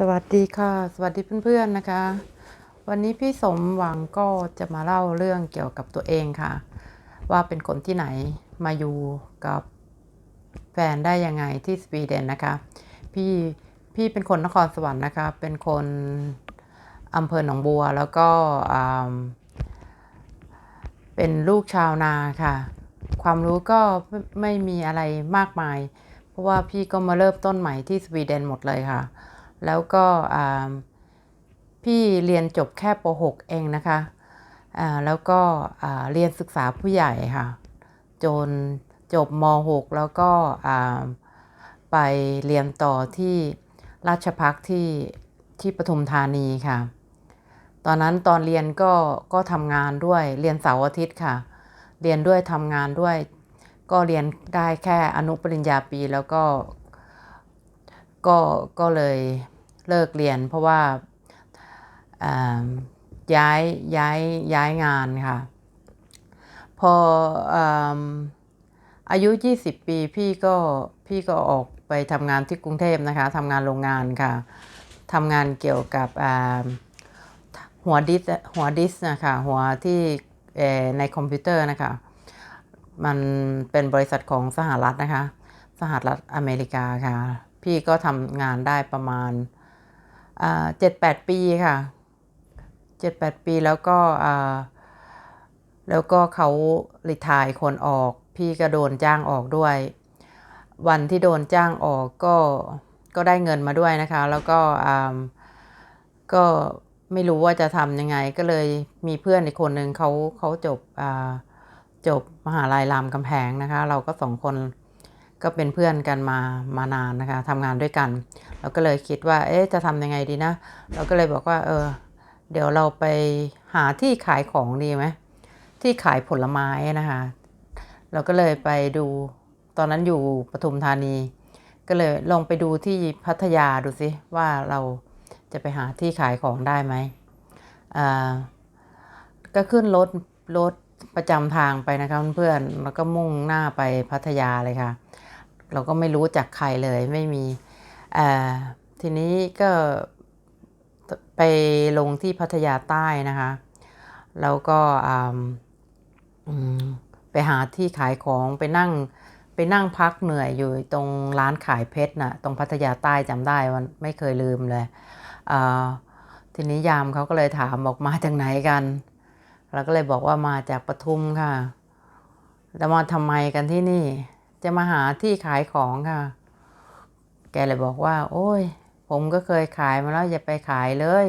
สวัสดีค่ะ สวัสดีเพื่อนๆนะคะ วันนี้พี่สมหวังก็จะมาเล่าเรื่องเกี่ยวกับตัวเองค่ะ ว่าเป็นคนที่ไหนมาอยู่กับแฟนได้ยังไงที่สวีเดนนะคะ พี่พี่เป็นคนนครสวรรค์นะคะ เป็นคนอำเภอหนองบัวแล้วก็เป็นลูกชาวนาค่ะ ความรู้ก็ไม่มีอะไรมากมาย เพราะว่าพี่ก็มาเริ่มต้นใหม่ที่สวีเดนหมดเลยค่ะ แล้วก็พี่เรียนจบแค่ป .6 เองนะคะแล้วก็เรียนศึกษาผู้ใหญ่ค่ะจนจบม .6 แล้วก็ไปเรียนต่อที่ราชพักที่ที่ปทุมธานีค่ะ ตอนนั้นตอนเรียนก็ก็ทำงานด้วยเรียนเสาร์อาทิตย์ค่ะ เรียนด้วยทำงานด้วย ก็เรียนได้แค่อนุปริญญาปีแล้วก็ ก็ก็เลยเลิกเรียนเพราะว่าย้ายย้ายย้ายงานค่ะ พออาอายุ 20 ปีพี่ก็พี่ก็ออกไปทำงานที่กรุงเทพนะคะทำงานโรงงานค่ะทำงานเกี่ยวกับหัวดิสหัวดิสนะคะหัวที่ในคอมพิวเตอร์นะคะมันเป็นบริษัทของสหรัฐนะคะ สหรัฐอเมริกาค่ะ พี่ก็ทำงานได้ประมาณเจ็ดแปดปีค่ะเจ็ดแปดปีแล้วก็แล้วก็เขาลิทายคนออก พี่ก็โดนจ้างออกด้วย วันที่โดนจ้างออกก็ก็ได้เงินมาด้วยนะคะ แล้วก็ก็ไม่รู้ว่าจะทำยังไงก็เลยมีเพื่อนอีกคนหนึ่งเขาเขาจบจบมหาลัยรามคำแพงนะคะ เราก็สองคน ก็เป็นเพื่อนกันมามานานนะคะทำงานด้วยกัน เราก็เลยคิดว่า เอ๊ะจะทำยังไงดีนะ เราก็เลยบอกว่า เออ เดี๋ยวเราไปหาที่ขายของดีไหมที่ขายผลไม้นะคะ เราก็เลยไปดู ตอนนั้นอยู่ปทุมธานี ก็เลยลองไปดูที่พัทยาดูสิว่าเราจะไปหาที่ขายของได้ไหมอ่าก็ขึ้นรถรถประจำทางไปนะคะเพื่อนๆแล้วก็มุ่งหน้าไปพัทยาเลยค่ะ เราก็ไม่รู้จักใครเลยไม่มีทีนี้ก็ไปลงที่พัทยาใต้นะคะ แล้วก็ไปหาที่ขายของไปนั่งไปนั่งพักเหนื่อยอยู่ตรงร้านขายเพชรนะ่ะตรงพัทยาใต้จำได้มันไม่เคยลืมเลย ทีนี้ยามเขาก็เลยถามบอกมาจากไหนกัน เราก็เลยบอกว่ามาจากปทุมค่ะจะมาทำไมกันที่นี่ จะมาหาที่ขายของค่ะ แกเลยบอกว่า โอ้ย ผมก็เคยขายมาแล้วอย่าไปขายเลย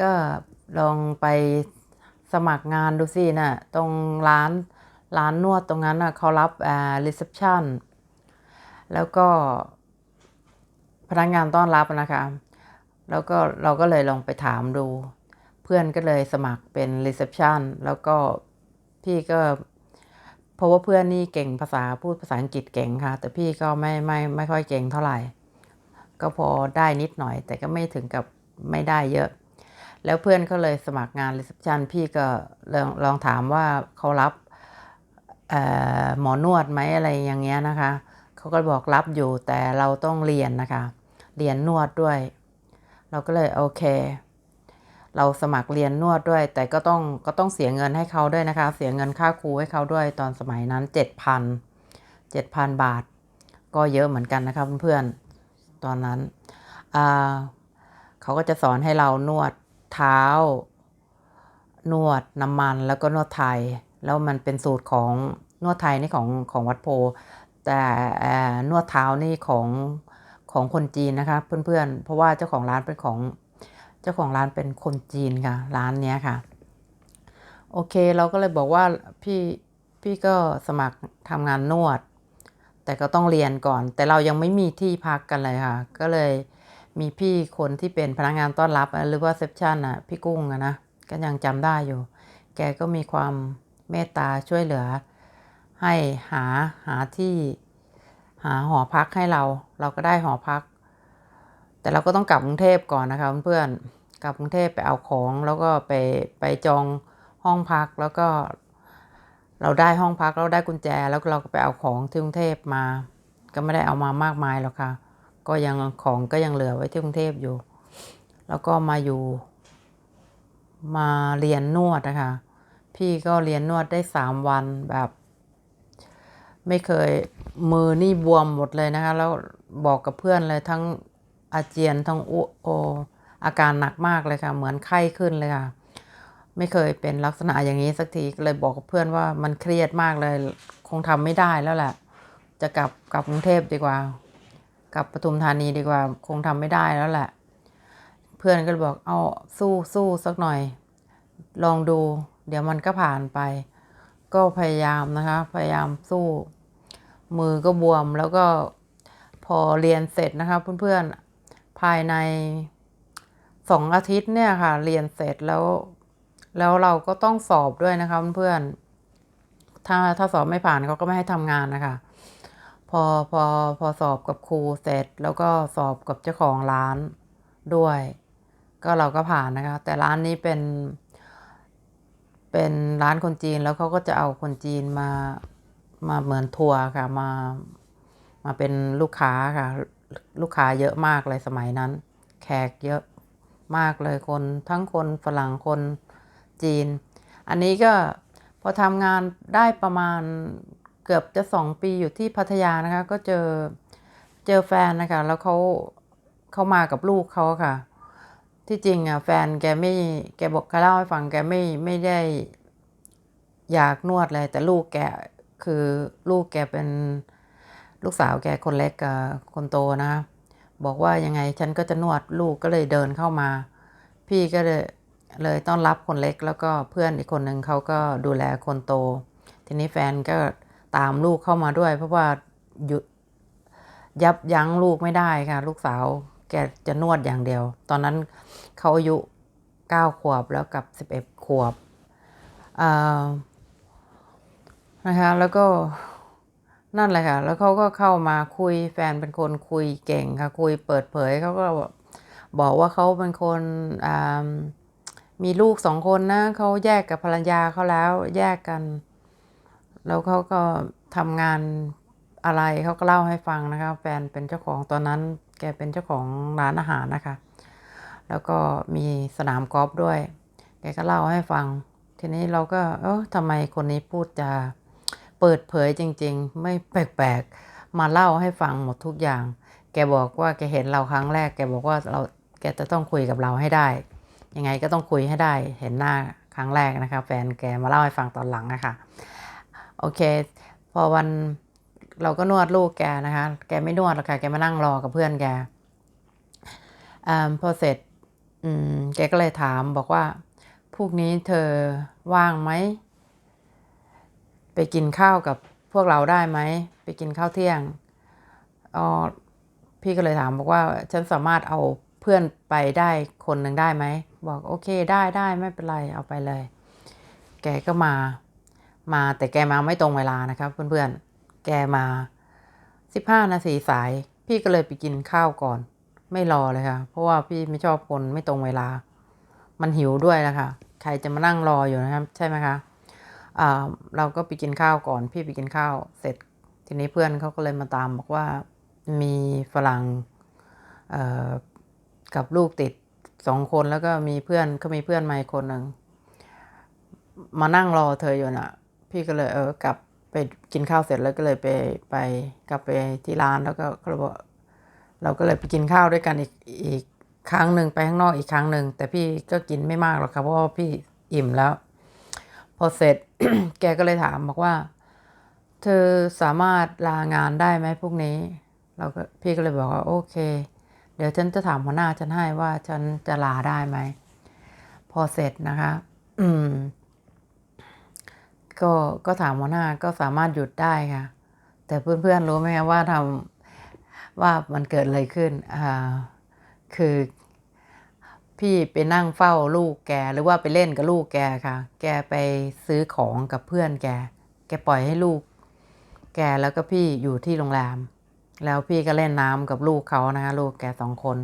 ก็ลองไปสมัครงานดูสินะ่ะ ตรงร้านร้านนวดตรงนั้นนะ่ะเขารับอ่ารีเซพชันแล้วก็พนักงานต้อนรับนะคะ แล้วก็เราก็เลยลองไปถามดู เพื่อนก็เลยสมัครเป็นรีเซพชันแล้วก็พี่ก็ ราะว่าเพื่อนนี่เก่งภาษาพูดภาษาอังกฤษเก่งค่ะ แต่พี่ก็ไม่ไม่ไม่ค่อยเก่งเท่าไหร่ ก็พอได้นิดหน่อย แต่ก็ไม่ถึงกับไม่ได้เยอะ แล้วเพื่อนก็เลยสมัครงานรีเซพชันพี่ก็ลองลองถามว่าเขารับหมอนวดไหมอะไรอย่างเงี้ยนะคะเขาก็บอกรับอยู่แต่เราต้องเรียนนะคะ เรียนนวดด้วย เราก็เลยโอเค เราสมัครเรียนนวดด้วย แต่ก็ต้องก็ต้องเสียเงินให้เขาด้วยนะคะ เสียเงินค่าครูให้เขาด้วยตอนสมัยนั้นเจ็ดพันเจ็ดพันบาท ก็เยอะเหมือนกันนะคะเพื่อนๆตอนนั้นเขาก็จะสอนให้เรานวดเท้า นวดน้ำมันแล้วก็นวดไทย แล้วมันเป็นสูตรของนวดไทยนี่ของของวัดโพ แต่นวดเท้านี่ของของคนจีนนะคะเพื่อนๆ เพราะว่าเจ้าของร้านเป็นของ เจ้าของร้านเป็นคนจีนค่ะ ร้านเนี้ยค่ะ โอเคเราก็เลยบอกว่าพี่พี่ก็สมัครทำงานนวด แต่ก็ต้องเรียนก่อน แต่เรายังไม่มีที่พักกันเลยค่ะ ก็เลยมีพี่คนที่เป็นพนักงานต้อนรับหรือว่าเซปชันอะพี่กุ้งอะนะก็ยังจำได้อยู่ แกก็มีความเมตตาช่วยเหลือ ให้หาหาที่หาหอพักให้เรา เราก็ได้หอพัก แต่เราก็ต้องกลับกรุงเทพก่อนนะคะเพื่อนกลับกรุงเทพไปเอาของแล้วก็ไปไปจองห้องพักแล้วก็ เราได้ห้องพักเราได้กุญแจ แล้วเราก็ไปเอาของที่กรุงเทพมา ก็ไม่ได้เอามามากมายหรอกค่ะ ก็ยังของก็ยังเหลือไว้ที่กรุงเทพอยู่ แล้วก็มาอยู่มาเรียนนวดนะคะ พี่ก็เรียนนวดได้สามวันแบบ ไม่เคยมือนี่บวมหมดเลยนะคะ แล้วบอกกับเพื่อนเลยทั้ง อาเจียนทั้งอ้วโออาการหนักมากเลยค่ะ เหมือนไข้ขึ้นเลยค่ะ ไม่เคยเป็นลักษณะอย่างนี้สักทีก็เลยบอกกับเพื่อนว่ามันเครียดมากเลย คงทำไม่ได้แล้วแหละ จะกลับกลับกรุงเทพดีกว่า กลับปทุมธานีดีกว่า คงทำไม่ได้แล้วแหละ เพื่อนก็บอกเอาสู้สู้สักหน่อย ลองดู เดี๋ยวมันก็ผ่านไป ก็พยายามนะคะ พยายามสู้ มือก็บวมแล้วก็พอเรียนเสร็จนะคะเพื่อนๆ ภายในสองอาทิตย์เนี่ยค่ะ เรียนเสร็จแล้ว แล้วเราก็ต้องสอบด้วยนะคะเพื่อนๆถ้าถ้าสอบไม่ผ่านเขาก็ไม่ให้ทำงานนะคะ พอพอพอสอบกับครูเสร็จ แล้วก็สอบกับเจ้าของร้านด้วย ก็เราก็ผ่านนะคะ แต่ร้านนี้เป็น เป็นร้านคนจีนแล้วเขาก็จะเอาคนจีนมามาเหมือนทัวร์ค่ะ มามาเป็นลูกค้าค่ะ ลูกค้าเยอะมากเลยสมัยนั้น แขกเยอะมากเลยคนทั้งคนฝรั่งคนจีน อันนี้ก็พอทำงานได้ประมาณเกือบจะสองปีอยู่ที่พัทยานะคะ ก็เจอเจอแฟนนะคะ แล้วเขาเขามากับลูกเขาค่ะ ที่จริงอะแฟนแกไม่แกบอกแกเล่าให้ฟังแกไม่ไม่ได้อยากนวดเลยแต่ลูกแกคือลูกแกเป็น ลูกสาวแกคนเล็กกับคนโตนะ บอกว่ายังไงฉันก็จะนวดลูกก็เลยเดินเข้ามา พี่ก็เลยเลยต้อนรับคนเล็กแล้วก็เพื่อนอีกคนหนึ่งเขาก็ดูแลคนโต ทีนี้แฟนก็ตามลูกเข้ามาด้วย เพราะว่าหยุดยับยั้งลูกไม่ได้ค่ะ ลูกสาวแกจะนวดอย่างเดียว ตอนนั้นเขาอายุเก้าขวบแล้วกับสิบเอ็ดขวบนะคะแล้วก็ นั่นแหละค่ะ แล้วเขาก็เข้ามาคุยแฟนเป็นคนคุยเก่งค่ะ คุยเปิดเผยเขาก็บอกว่าเขาเป็นคนมีลูกสองคนนะเขาแยกกับภรรยาเขาแล้วแยกกัน แล้วเขาก็ทำงานอะไรเขาก็เล่าให้ฟังนะคะ แฟนเป็นเจ้าของตอนนั้น แกเป็นเจ้าของร้านอาหารนะคะ แล้วก็มีสนามกอล์ฟด้วย แกก็เล่าให้ฟัง ทีนี้เราก็ เออทำไมคนนี้พูดจะ เปิดเผยจริงๆ ไม่แปลกๆ มาเล่าให้ฟังหมดทุกอย่าง แกบอกว่าแกเห็นเราครั้งแรก แกบอกว่าเราแกจะต้องคุยกับเราให้ได้ ยังไงก็ต้องคุยให้ได้ เห็นหน้าครั้งแรกนะคะแฟนแกมาเล่าให้ฟังตอนหลังนะคะโอเค พอวันเราก็นวดลูกแกนะคะ แกไม่นวดหรอกค่ะ แกมานั่งรอกับเพื่อนแกอพอเสร็จอืมแกก็เลยถามบอกว่าพรุ่งนี้เธอว่างไหม ไปกินข้าวกับพวกเราได้ไหม ไปกินข้าวเที่ยงอ๋อพี่ก็เลยถามบอกว่าฉันสามารถเอาเพื่อนไปได้คนหนึ่งได้ไหม บอกโอเคได้ได้ไม่เป็นไรเอาไปเลย แกก็มา มาแต่แกมาไม่ตรงเวลานะครับ เพื่อนๆ แกมาสิบห้านาทีสาย พี่ก็เลยไปกินข้าวก่อน ไม่รอเลยค่ะ เพราะว่าพี่ไม่ชอบคนไม่ตรงเวลา มันหิวด้วยนะคะ ใครจะมานั่งรออยู่นะครับ ใช่ไหมคะ เราก็ไปกินข้าวก่อน พี่ไปกินข้าวเสร็จ ทีนี้เพื่อนเขาก็เลยมาตามบอกว่ามีฝรั่งกับลูกติดสองคนแล้วก็มีเพื่อนเขามีเพื่อนมาอีกคนหนึ่งมานั่งรอเธออยู่น่ะ พี่ก็เลยเออกลับไปกินข้าวเสร็จแล้วก็เลยไปไปกลับไปที่ร้านแล้วก็เราบอกเราก็เลยไปกินข้าวด้วยกันอีกอีกครั้งหนึ่งไปข้างนอกอีกครั้งหนึ่งแต่พี่ก็กินไม่มากหรอกครับเพราะว่าพี่อิ่มแล้ว พอเสร็จ แกก็เลยถามบอกว่า เธอสามารถลางานได้ไหมพวกนี้ เราก็พี่ก็เลยบอกว่าโอเค เดี๋ยวฉันจะถามหัวหน้าฉันให้ว่าฉันจะลาได้ไหม พอเสร็จนะคะ อืม ก็ก็ถามหัวหน้าก็สามารถหยุดได้ค่ะ แต่เพื่อนๆรู้ไหมว่าทำว่ามันเกิดอะไรขึ้นอ่าคือ พี่ไปนั่งเฝ้าลูกแกหรือว่าไปเล่นกับลูกแกค่ะ แกไปซื้อของกับเพื่อนแก แกปล่อยให้ลูก แกแล้วก็พี่อยู่ที่โรงแรม แล้วพี่ก็เล่นน้ำกับลูกเขานะคะลูกแกสองคน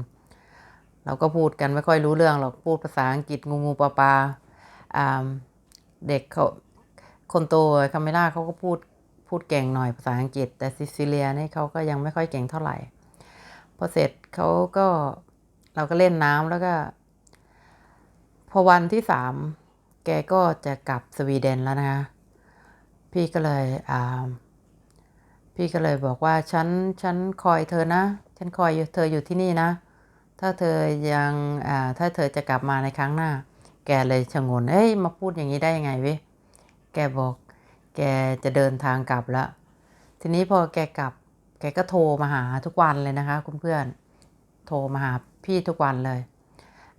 เราก็พูดกันไม่ค่อยรู้เรื่องหรอกพูดภาษาอังกฤษงูงูปลาปลาเด็กเขาคนโตคาเมล่าเขาก็พูดพูดเก่งหน่อยภาษาอังกฤษ แต่ซิซิเลียนี่เขาก็ยังไม่ค่อยเก่งเท่าไหร่พอเสร็จเขาก็เราก็เล่นน้ำแล้วก็ พอวันที่สามแกก็จะกลับสวีเดนแล้วนะคะพี่ก็เลยอ่าพี่ก็เลยบอกว่าฉันฉันคอยเธอนะ ฉันคอยอยู่เธออยู่ที่นี่นะ ถ้าเธอยังอ่าถ้าเธอจะกลับมาในครั้งหน้า แกเลยชะงนเอ้ยมาพูดอย่างนี้ได้ยังไงเว้ยแกบอก แกจะเดินทางกลับแล้วทีนี้พอแกกลับ แกก็โทรมาหาทุกวันเลยนะคะคุณเพื่อน โทรมาหาพี่ทุกวันเลย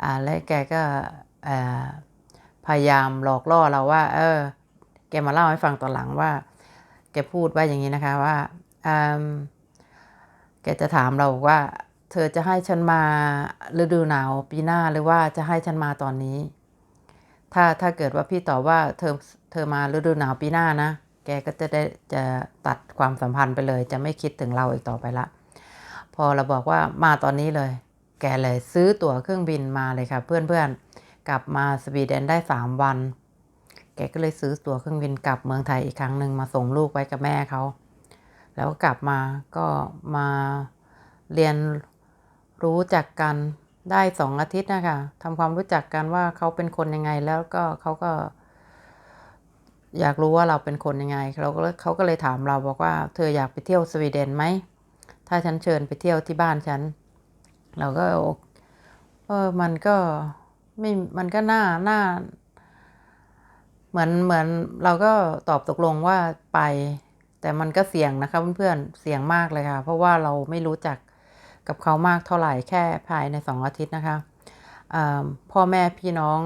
อ่า และแกก็ พยายามหลอกล่อเราว่า เออ แกมาเล่าให้ฟังตอนหลังว่า แกพูดว่าอย่างนี้นะคะว่าแกจะถามเราว่า เธอจะให้ฉันมาฤดูหนาวปีหน้าหรือว่าจะให้ฉันมาตอนนี้ ถ้าถ้าเกิดว่าพี่ตอบว่าเธอเธอมาฤดูหนาวปีหน้านะแกก็จะได้จะตัดความสัมพันธ์ไปเลย จะไม่คิดถึงเราอีกต่อไปละ พอเราบอกว่ามาตอนนี้เลย แกเลยซื้อตั๋วเครื่องบินมาเลยค่ะเพื่อนๆ กลับมาสวีเดนได้สามวัน แกก็เลยซื้อตั๋วเครื่องบินกลับเมืองไทยอีกครั้งหนึ่งมาส่งลูกไว้กับแม่เขา แล้วก็กลับมาก็มาเรียนรู้จักกันได้สองอาทิตย์นะคะทำความรู้จักกันว่าเขาเป็นคนยังไงแล้วก็เขาก็ อยากรู้ว่าเราเป็นคนยังไงเราก็เขาก็เลยถามเราบอกว่า เธออยากไปเที่ยวสวีเดนไหมถ้าฉันเชิญไปเที่ยวที่บ้านฉัน เราก็เออมันก็ ไม่มันก็น่าน่าเหมือนเหมือนเราก็ตอบตกลงว่าไป แต่มันก็เสี่ยงนะคะเพื่อนๆเสี่ยงมากเลยค่ะ เพราะว่าเราไม่รู้จักกับเขามากเท่าไหร่แค่ภายในสองอาทิตย์นะคะพ่อแม่พี่น้อง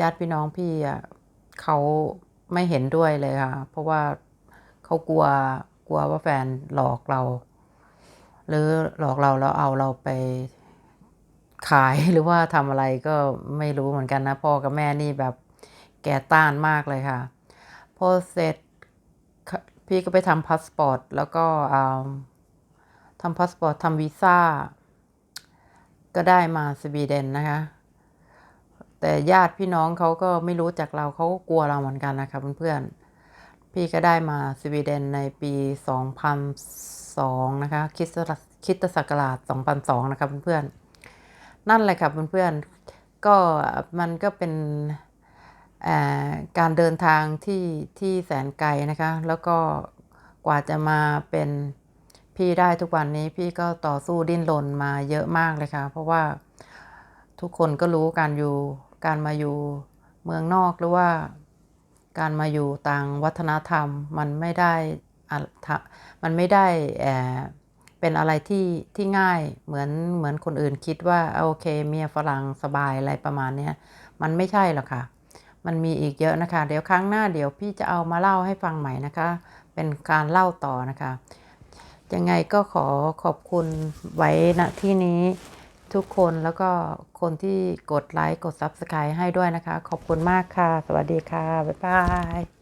ญาติพี่น้องพี่เขาไม่เห็นด้วยเลยค่ะ เพราะว่าเขากลัวกลัวว่าแฟนหลอกเรา หรือหลอกเราแล้วเอาเราไป ขายหรือว่าทำอะไรก็ไม่รู้เหมือนกันนะ พ่อกับแม่นี่แบบแกต้านมากเลยค่ะ พอเสร็จพี่ก็ไปทำพาสปอร์ตแล้วก็ทำพาสปอร์ตทำวีซ่า ก็ได้มาสวีเดนนะคะ แต่ญาติพี่น้องเขาก็ไม่รู้จักเราเขาก็กลัวเราเหมือนกันนะคะเพื่อนๆ พี่ก็ได้มาสวีเดนในปี 2002 นะคะคริสตคริสตศักราช2002 นะคะเพื่อนๆ นั่นแหละค่ะเพื่อนๆก็มันก็เป็นการเดินทางที่ที่แสนไกลนะคะ แล้วก็กว่าจะมาเป็นพี่ได้ทุกวันนี้พี่ก็ต่อสู้ดิ้นรนมาเยอะมากเลยค่ะ เพราะว่าทุกคนก็รู้การอยู่การมาอยู่เมืองนอกหรือว่าการมาอยู่ต่างวัฒนธรรมมันไม่ได้มันไม่ได้ เป็นอะไรที่ที่ง่ายเหมือนเหมือนคนอื่นคิดว่าโอเคเมียฝรั่งสบายอะไรประมาณนี้มันไม่ใช่หรอกค่ะ มันมีอีกเยอะนะคะ เดี๋ยวครั้งหน้าเดี๋ยวพี่จะเอามาเล่าให้ฟังใหม่นะคะ เป็นการเล่าต่อนะคะ ยังไงก็ขอขอบคุณไว้ณที่นี้ทุกคนแล้วก็คนที่กดไลค์กด Subscribe ให้ด้วยนะคะ ขอบคุณมากค่ะ สวัสดีค่ะ บ๊ายบาย